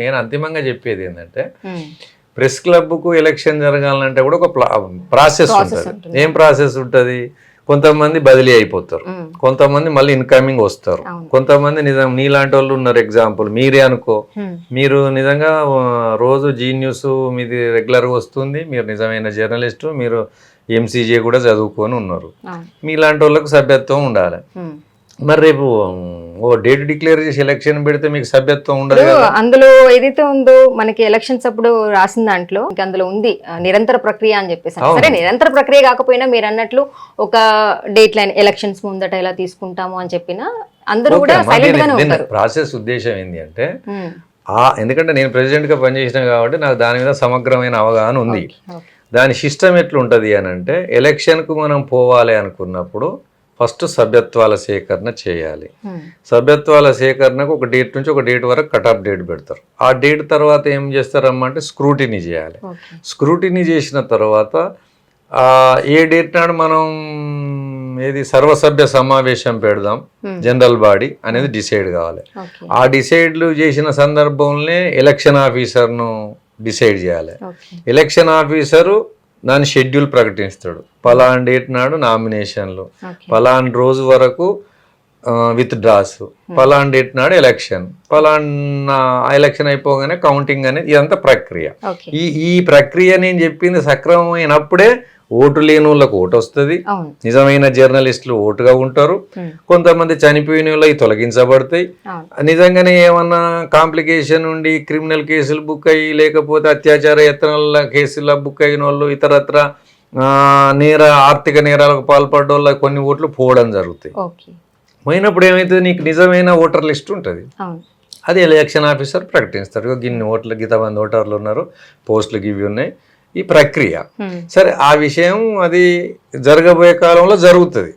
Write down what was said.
నేను అంతిమంగా చెప్పేది ఏంటంటే ప్రెస్ క్లబ్కు ఎలక్షన్ జరగాలంటే కూడా ఒక ప్రాసెస్ ఉంటుంది. ఏం ప్రాసెస్ ఉంటుంది? కొంతమంది బదిలీ అయిపోతారు. కొంతమంది మళ్ళీ ఇన్కమింగ్ వస్తారు. కొంతమంది నిజం నీలాంటి వాళ్ళు ఉన్నారు ఎగ్జాంపుల్ మీరే అనుకో. మీరు నిజంగా రోజు జీ న్యూస్ మీది రెగ్యులర్గా వస్తుంది. మీరు నిజమైన జర్నలిస్టు మీరు ఎంసీజే కూడా చదువుకొని ఉన్నారు. మీలాంటి వాళ్ళకు సభ్యత్వం ఉండాలి. మరి రేపు ఓ డేట్ డిక్లేర్ చేసి ఎలక్షన్ పెడితే మీకు సభ్యత్వం ఉండదు అందులో ఏదైతే ఉందో మనకి ఎలక్షన్స్ అప్పుడు రాసిన దాంట్లో అందులో ఉంది నిరంతర ప్రక్రియ అని చెప్పేసి. సరే నిరంతర ప్రక్రియ కాకపోయినా మీరు అన్నట్లు ఒక డేట్ లైన్ ఎలక్షన్స్ ముందట ఇలా తీసుకుంటాము అని చెప్పిన అందరూ కూడా సైలెంట్ గానే ఉంటారు ప్రాసెస్ ఉద్దేశం ఏంటి అంటే. ఆ ఎందుకంటే నేను ప్రెసిడెంట్గా పనిచేసిన కాబట్టి నాకు దాని మీద సమగ్రమైన అవగాహన ఉంది. దాని సిస్టమ్ ఎట్లుంటది అని అంటే ఎలక్షన్కు మనం పోవాలి అనుకున్నప్పుడు ఫస్ట్ సభ్యత్వాల సేకరణ చేయాలి ఉమ్. సభ్యత్వాల సేకరణకు ఒక డేట్ నుంచి ఒక డేట్ వరకు కట్ ఆఫ్ డేట్ పెడతారు ఆ డేట్ తర్వాత ఏం చేస్తారమ్మా అంటే స్క్రూటినీ చేయాలి. స్క్రూటినీ చేసిన తర్వాత ఏ డేట్ నాడు మనం ఏది సర్వసభ్య సమావేశం పెడదాం Hmm. జనరల్ బాడీ అనేది డిసైడ్ కావాలి. ఆ డిసైడ్లు చేసిన సందర్భంలో ఎలక్షన్ ఆఫీసర్ను డిసైడ్ చేయాలి. ఎలక్షన్ ఆఫీసరు దాని షెడ్యూల్ ప్రకటిస్తాడు పలాన్ డేట్ నాడు నామినేషన్లు. పలాన్ రోజు వరకు విత్ డ్రాస్ పలాన్ డేట్ నాడు ఎలక్షన్ పలాన్ ఎలక్షన్ అయిపోగానే కౌంటింగ్ అనేది ఇదంతా ప్రక్రియ. ఈ ఈ ప్రక్రియ నేను చెప్పింది సక్రమమైనప్పుడే ఓటు లేని వాళ్ళకు ఓటు వస్తుంది. నిజమైన జర్నలిస్టులు ఓటుగా ఉంటారు. ఉమ్. కొంతమంది చనిపోయిన వాళ్ళవి తొలగించబడతాయి. నిజంగానే ఏమన్నా కాంప్లికేషన్ ఉండి క్రిమినల్ కేసులు బుక్ అయ్యి లేకపోతే అత్యాచార యత్నాల కేసుల బుక్ అయిన వాళ్ళు ఇతరత్ర నేర ఆర్థిక నేరాలకు పాల్పడ్డ వాళ్ళ కొన్ని ఓట్లు పోవడం జరుగుతాయి. పోయినప్పుడు ఏమైతుంది? నీకు నిజమైన ఓటర్ లిస్ట్ ఉంటుంది. అది ఎలక్షన్ ఆఫీసర్ ప్రకటిస్తాడు. ఇగో గిన్ని ఓట్లు గీతమంది ఓటర్లు ఉన్నారు పోస్టులు గివి ఉన్నాయి. ఈ ప్రక్రియ. సరే ఆ విషయం అది జరగబోయే కాలంలో జరుగుతుంది.